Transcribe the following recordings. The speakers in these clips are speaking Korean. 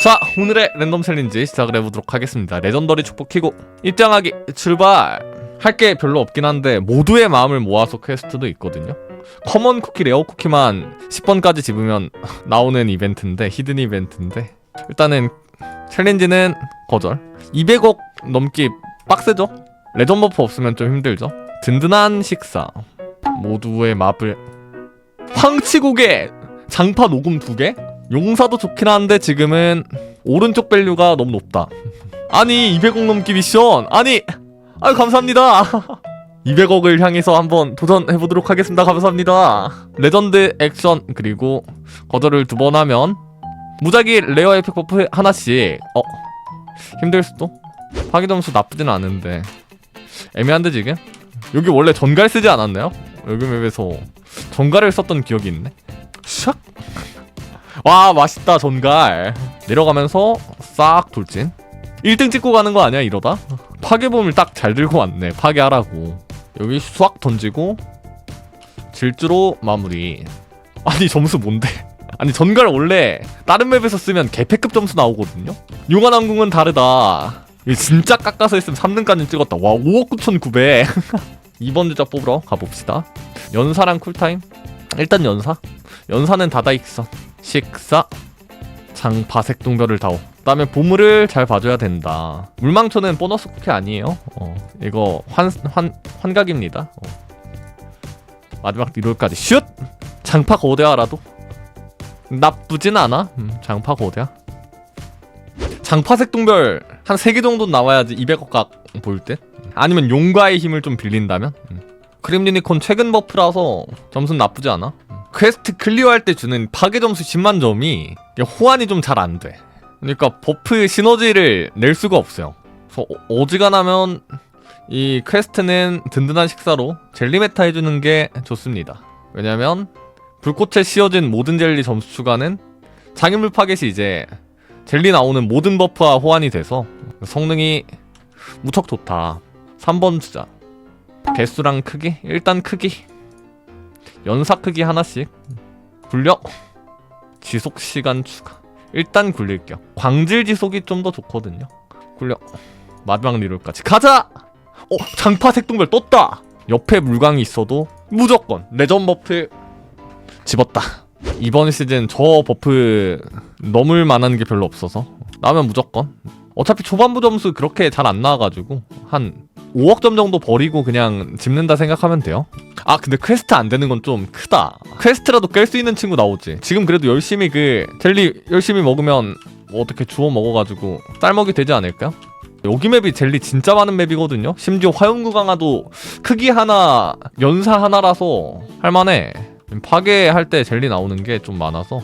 자 오늘의 랜덤 챌린지 시작을 해보도록 하겠습니다. 레전더리 축복 키고 입장하기 출발! 할 게 별로 없긴 한데 모두의 마음을 모아서 퀘스트도 있거든요. 커먼 쿠키 레어 쿠키만 10번까지 집으면 나오는 이벤트인데 히든 이벤트인데 일단은 챌린지는 거절. 200억 넘기 빡세죠? 레전 버프 없으면 좀 힘들죠? 든든한 식사. 모두의 마블. 황치고개 장파 녹음 2개? 용사도 좋긴 한데 지금은 오른쪽 밸류가 너무 높다. 아니 200억 넘기 미션 아니 아유 감사합니다. 200억을 향해서 한번 도전해보도록 하겠습니다. 감사합니다. 레전드 액션 그리고 거절을 두 번 하면 무작위 레어 에펙 버프 하나씩 어 힘들 수도 파괴 점수 나쁘진 않은데 애매한데 지금 여기 원래 전갈 쓰지 않았나요? 여기 맵에서 전갈을 썼던 기억이 있네. 샥와 맛있다 전갈. 내려가면서 싹 돌진. 1등 찍고 가는 거 아니야 이러다? 파괴범을 딱 잘 들고 왔네 파괴하라고. 여기 수확 던지고 질주로 마무리. 아니 점수 뭔데? 아니 전갈 원래 다른 맵에서 쓰면 개패급 점수 나오거든요? 용환항공은 다르다. 진짜 깎아서 했으면 3등까지 찍었다. 와 5억 9,900 2번 주자 뽑으러 가봅시다. 연사랑 쿨타임? 일단 연사. 연사는 다다익선 식사 장파색 동별을 다오 그다음에 보물을 잘 봐줘야 된다. 물망초는 보너스 쿠키 아니에요. 어, 이거 환, 환, 환각입니다. 어. 마지막 리롤까지. 슛! 장파 거대하라도. 나쁘진 않아. 음, 장파 거대야. 장파색 동별 한 3개 정도 나와야지 200억 각볼때 아니면 용과의 힘을 좀 빌린다면? 음. 크림 유니콘 최근 버프라서 점수는 나쁘지 않아 퀘스트 클리어할 때 주는 파괴 점수 10만 점이 호환이 좀 잘 안 돼. 그러니까 버프 시너지를 낼 수가 없어요. 그래서 어, 어지간하면 이 퀘스트는 든든한 식사로 젤리 메타 해주는 게 좋습니다. 왜냐면 불꽃에 씌워진 모든 젤리 점수 추가는 장애물 파겟이 이제 젤리 나오는 모든 버프와 호환이 돼서 성능이 무척 좋다. 3번 주자. 개수랑 크기? 일단 크기. 연사 크기 하나씩 굴력 지속 시간 추가. 일단 굴릴게요. 광질 지속이 좀 더 좋거든요. 굴력 마지막 리롤까지. 가자! 어 장파 색동별 떴다! 옆에 물광이 있어도 무조건 레전 버프 집었다. 이번 시즌 저 버프 넘을 만한 게 별로 없어서. 나면 무조건 어차피 초반부 점수 그렇게 잘 안 나와가지고 한 5억 점 정도 버리고 그냥 집는다 생각하면 돼요. 아 근데 퀘스트 안 되는 건 좀 크다. 퀘스트라도 깰 수 있는 친구 나오지. 지금 그래도 열심히 그 젤리 열심히 먹으면 뭐 어떻게 주워 먹어가지고 쌀먹이 되지 않을까? 여기 맵이 젤리 진짜 많은 맵이거든요. 심지어 화염구 강화도 크기 하나 연사 하나라서 할만해. 파괴할 때 젤리 나오는 게 좀 많아서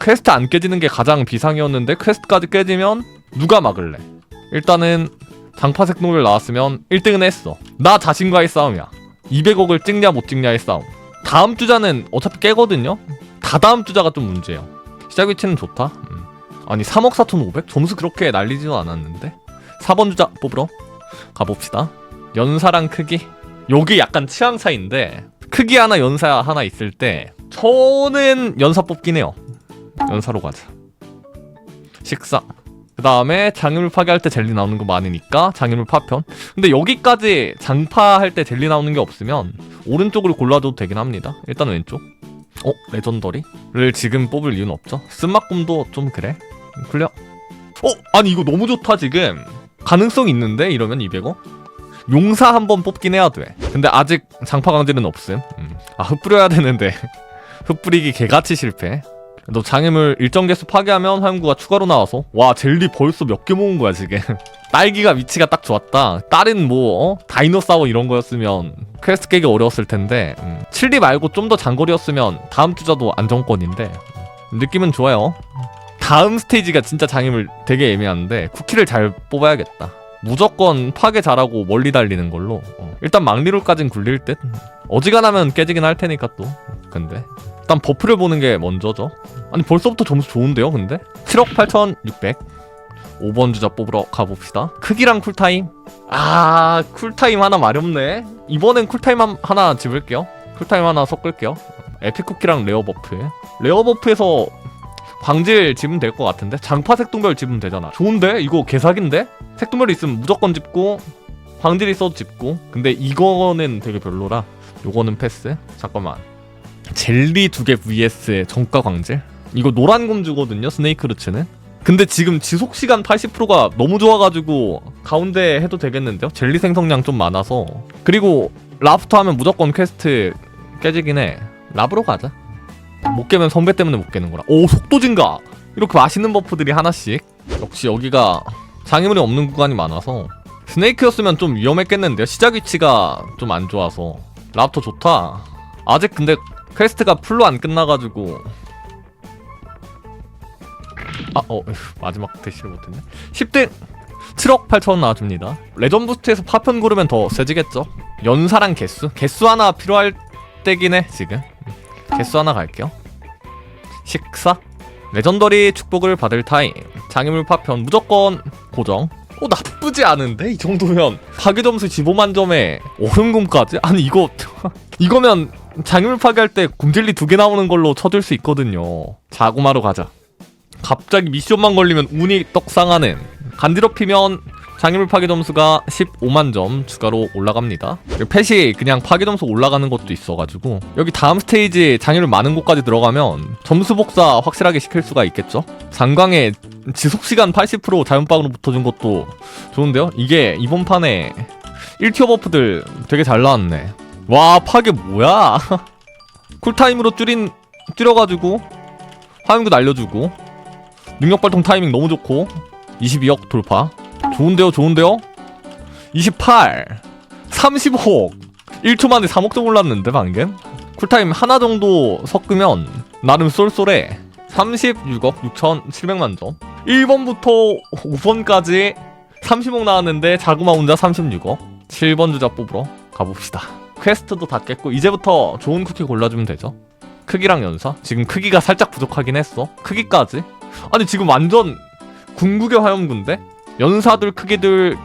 퀘스트 안 깨지는 게 가장 비상이었는데 퀘스트까지 깨지면 누가 막을래? 일단은 장파색 노를 나왔으면 1등은 했어. 나 자신과의 싸움이야. 200억을 찍냐 못 찍냐의 싸움. 다음 주자는 어차피 깨거든요. 다다음 주자가 좀 문제예요. 시작 위치는 좋다. 음. 아니 3억 4천 5백 점수 그렇게 날리지도 않았는데 4번 주자 뽑으러 가봅시다. 연사랑 크기 여기 약간 취향 차인데 크기 하나 연사 하나 있을 때 저는 연사 뽑긴 해요. 연사로 가자. 식사 그 다음에 장애물 파괴할 때 젤리 나오는 거 많으니까 장애물 파편. 근데 여기까지 장파할 때 젤리 나오는 게 없으면 오른쪽으로 골라줘도 되긴 합니다. 일단 왼쪽. 어? 레전더리를 지금 뽑을 이유는 없죠? 쓴맛꿈도 좀 그래? 굴려 어? 아니 이거 너무 좋다 지금. 가능성 있는데? 이러면 200억? 용사 한 번 뽑긴 해야 돼. 근데 아직 장파 강제는 없음. 음. 아 흩뿌려야 되는데. 흩뿌리기 개같이 실패 너 장애물 일정 개수 파괴하면 화염구가 추가로 나와서. 와 젤리 벌써 몇 개 모은 거야 지금. 딸기가 위치가 딱 좋았다. 딸은 뭐 어? 다이노사워 이런 거였으면 퀘스트 깨기 어려웠을 텐데 음. 7리 말고 좀 더 장거리였으면 다음 주자도 안정권인데 음. 느낌은 좋아요. 다음 스테이지가 진짜 장애물 되게 애매한데 쿠키를 잘 뽑아야겠다. 무조건 파괴 잘하고 멀리 달리는 걸로. 어. 일단 막리롤까진 굴릴 듯. 어지간하면 깨지긴 할 테니까 또. 근데 일단 버프를 보는 게 먼저죠. 아니 벌써부터 점수 좋은데요 근데? 7억 8,600 5번 주자 뽑으러 가봅시다. 크기랑 쿨타임. 아 쿨타임 하나 마렵네. 이번엔 쿨타임 한- 하나 집을게요. 쿨타임 하나 섞을게요. 에픽 쿠키랑 레어 버프. 레어 버프에서 광질 집으면 될 것 같은데? 장파 색동별 집으면 되잖아. 좋은데? 이거 개사기인데? 색동별 있으면 무조건 집고 광질 있어도 집고. 근데 이거는 되게 별로라. 요거는 패스. 잠깐만 젤리 두 개 vs 정가 광질? 이거 노란 곰주거든요 스네이크 루츠는. 근데 지금 지속 시간 80%가 너무 좋아가지고 가운데 해도 되겠는데요? 젤리 생성량 좀 많아서. 그리고 라프터 하면 무조건 퀘스트 깨지긴 해. 랍으로 가자. 못 깨면 선배 때문에 못 깨는 거라. 오 속도 증가! 이렇게 맛있는 버프들이 하나씩. 역시 여기가 장애물이 없는 구간이 많아서. 스네이크였으면 좀 위험했겠는데요? 시작 위치가 좀 안 좋아서. 랍터 좋다. 아직 근데 퀘스트가 풀로 안 끝나가지고 아, 어, 마지막 대시를 못했네. 10등 7억 8천 나와줍니다. 레전 부스트에서 파편 고르면 더 세지겠죠? 연사랑 개수? 개수 하나 필요할 때긴 해, 지금. 개수 하나 갈게요. 식사? 레전더리 축복을 받을 타임. 장애물 파편 무조건 고정. 어, 나쁘지 않은데? 이 정도면. 파괴 점수 15만 점에 얼음곰까지? 아니, 이거. 이거면 장애물 파괴할 때 곰젤리 두 개 나오는 걸로 쳐줄 수 있거든요. 자구마로 가자. 갑자기 미션만 걸리면 운이 떡상하는 간디럽히면 장애물 파괴 점수가 15만 점 추가로 올라갑니다. 펫이 그냥 파괴 점수 올라가는 것도 있어가지고 여기 다음 스테이지 장애물 많은 곳까지 들어가면 점수 복사 확실하게 시킬 수가 있겠죠. 장광에 지속 시간 80% 자연빵으로 붙어준 것도 좋은데요. 이게 이번 판에 1티어 버프들 되게 잘 나왔네. 와 파괴 뭐야? 쿨타임으로 줄인 줄여가지고 화염구 날려주고 능력 발동 타이밍 너무 좋고 22억 돌파. 좋은데요 좋은데요? 28 35억. 1초 만에 3억 점 올랐는데 방금. 쿨타임 하나 정도 섞으면 나름 쏠쏠해. 36억 6,700만 점. 1번부터 5번까지 30억 나왔는데 자구마 혼자 36억. 7번 주자 뽑으러 가봅시다 퀘스트도 다 깼고 이제부터 좋은 쿠키 골라주면 되죠. 크기랑 연사? 지금 크기가 살짝 부족하긴 했어. 크기까지? 아니 지금 완전 궁극의 화염군데? 연사들 크기들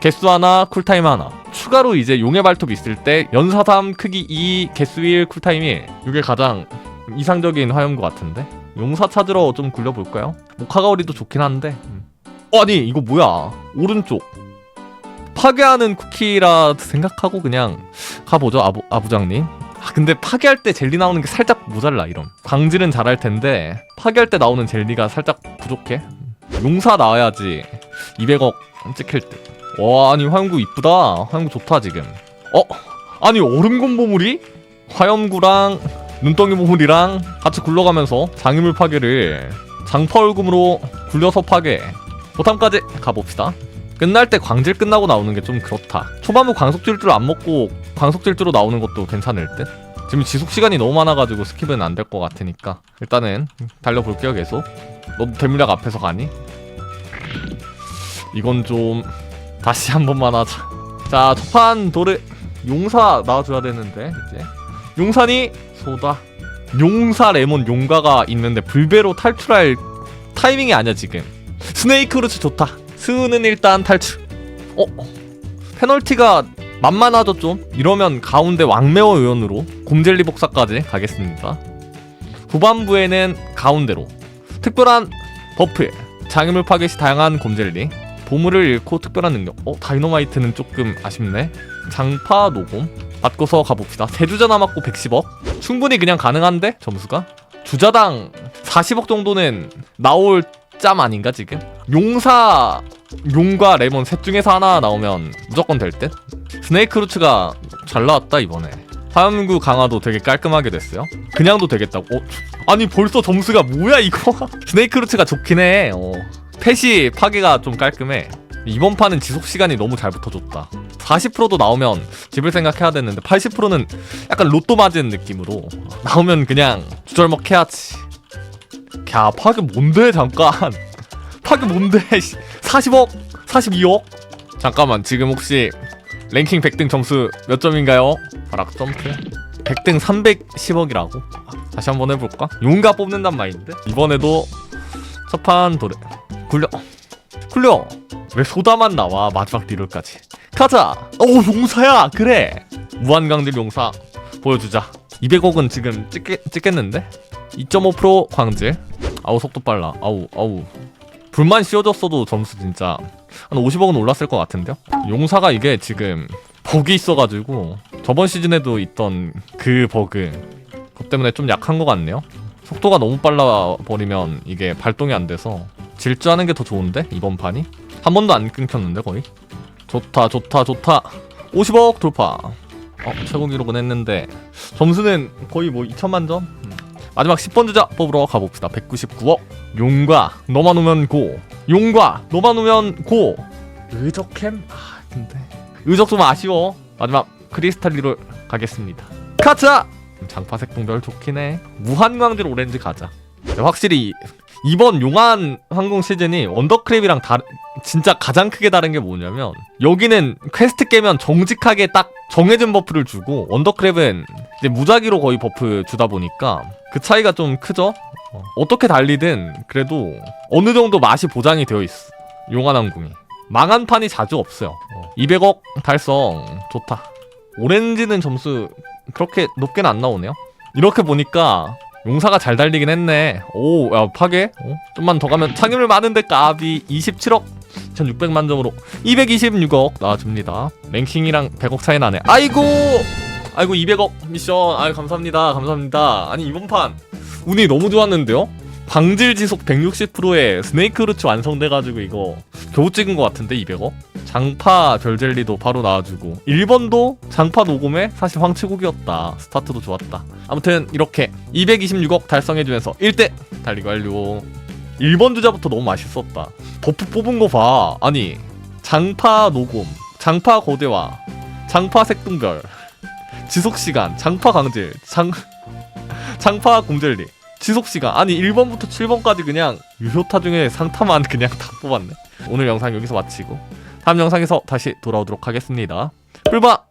개수 하나 쿨타임 하나. 추가로 이제 용의 발톱 있을 때 연사 3 크기 2 개수 1 쿨타임 1 이게 가장 이상적인 화염구 같은데? 용사 찾으러 좀 굴려볼까요? 모카가오리도 좋긴 한데. 음. 어, 아니 이거 뭐야? 오른쪽 파괴하는 쿠키라 생각하고 그냥 가보죠 아부, 아부장님. 아, 근데 파괴할 때 젤리 나오는 게 살짝 모자라 이런. 광질은 잘할 텐데 파괴할 때 나오는 젤리가 살짝 부족해? 용사 나와야지. 200억 찍힐 때와 아니 화염구 이쁘다. 화염구 좋다 지금. 어? 아니 얼음곰 보물이? 화염구랑 눈덩이 보물이랑 같이 굴러가면서 장애물 파괴를 장파 얼금으로 굴려서 파괴. 보탐까지 가봅시다 끝날 때 광질 끝나고 나오는 게 좀 그렇다. 초반부 광속 질주를 안 먹고 광속 질주로 나오는 것도 괜찮을 듯. 지금 지속 시간이 너무 많아가지고 스킵은 안 될 것 같으니까 일단은 달려볼게요 계속. 너 대물약 앞에서 가니? 이건 좀 다시 한 번만 하자. 자 첫판 도르 용사 나와줘야 되는데 이제 용사니 소다. 용사 레몬 용가가 있는데 불배로 탈출할 타이밍이 아니야 지금. 스네이크 루츠 좋다. 스는 일단 탈출. 어? 페널티가 만만하죠 좀? 이러면 가운데 왕매워 의원으로 곰젤리 복사까지 가겠습니다. 후반부에는 가운데로 특별한 버프 장애물 파괴 시 다양한 곰젤리 보물을 잃고 특별한 능력 어? 다이너마이트는 조금 아쉽네 장파 노곰 받고서 가봅시다 세 주자 남았고 110억 충분히 그냥 가능한데 점수가 주자당 40억 정도는 나올 짬 아닌가 지금? 용사 용과 레몬 셋 중에서 하나 나오면 무조건 될 듯? 스네이크 루츠가 잘 나왔다 이번에. 화염구 강화도 되게 깔끔하게 됐어요. 그냥도 되겠다고? 어? 아니 벌써 점수가 뭐야 이거? 스네이크 루츠가 좋긴 해. 어. 펫이 파괴가 좀 깔끔해. 이번 판은 지속 시간이 너무 잘 붙어줬다. 40%도 나오면 집을 생각해야 되는데 80%는 약간 로또 맞은 느낌으로 나오면 그냥 주절먹 해야지. 야 파괴 뭔데 잠깐? 파괴 뭔데 40억? 42억? 잠깐만 지금 혹시 랭킹 100등 점수 몇 점인가요? 바락 점프? 100등 310억이라고? 다시 한번 해볼까? 용가 뽑는단 마인드 이번에도 첫판 도래 굴려. 굴려. 왜 소다만 나와 마지막 리롤까지? 가자! 오 용사야! 그래! 무한강질 용사 보여주자. 200억은 지금 찍겠, 찍겠는데? 2.5% 광질. 아우 속도 빨라. 아우 아우 불만 씌워졌어도 점수 진짜 한 50억은 올랐을 것 같은데요? 용사가 이게 지금 버기 있어가지고 저번 시즌에도 있던 그 버그 그것 때문에 좀 약한 것 같네요. 속도가 너무 빨라 버리면 이게 발동이 안 돼서 질주하는 게 더 좋은데? 이번 판이? 한 번도 안 끊겼는데 거의? 좋다 좋다 좋다. 50억 돌파. 어 최고 기록은 했는데 점수는 거의 뭐 2천만 점? 음. 마지막 10번 주자 뽑으러 가봅시다. 199억. 용과 너만 오면 고. 용과 너만 오면 고. 의적캠? 아 근데. 의적 좀 아쉬워. 마지막 크리스탈리로 가겠습니다. 가자 장파색 동별 좋긴 해. 무한광질 오렌지 가자. 확실히 이번 용한 항공 시즌이 원더크랩이랑 다 진짜 가장 크게 다른 게 뭐냐면 여기는 퀘스트 깨면 정직하게 딱 정해진 버프를 주고 원더크랩은 이제 무작위로 거의 버프 주다 보니까 그 차이가 좀 크죠? 어. 어떻게 달리든 그래도 어느 정도 맛이 보장이 되어 있어 용한 항공이 망한 판이 자주 없어요 어. 200억 달성 좋다 오렌지는 점수 그렇게 높게는 안 나오네요 이렇게 보니까 용사가 잘 달리긴 했네. 오, 야, 파괴? 어? 좀만 더 가면 상임을 많은데 까비 27억 1600만 점으로 226억 나와줍니다. 랭킹이랑 100억 차이 나네. 아이고! 아이고 200억 미션. 아유 감사합니다. 감사합니다. 아니 이번 판 운이 너무 좋았는데요? 방질 지속 160%에 스네이크 루츠 완성돼가지고 이거 겨우 찍은 것 같은데 200억? 장파 별젤리도 바로 나와주고 1번도 장파 녹음에 사실 황치국이었다 스타트도 좋았다 아무튼 이렇게 226억 달성해주면서 1대 달리기 완료 1번 주자부터 너무 맛있었다 버프 뽑은 거 봐 아니 장파 녹음 장파 고대화 장파 색동별 지속 시간, 장파 강제 장 장파 공절리, 지속 시간. 아니 1번부터 7번까지 그냥 유효타 중에 상타만 그냥 다 뽑았네. 오늘 영상 여기서 마치고 다음 영상에서 다시 돌아오도록 하겠습니다. 불바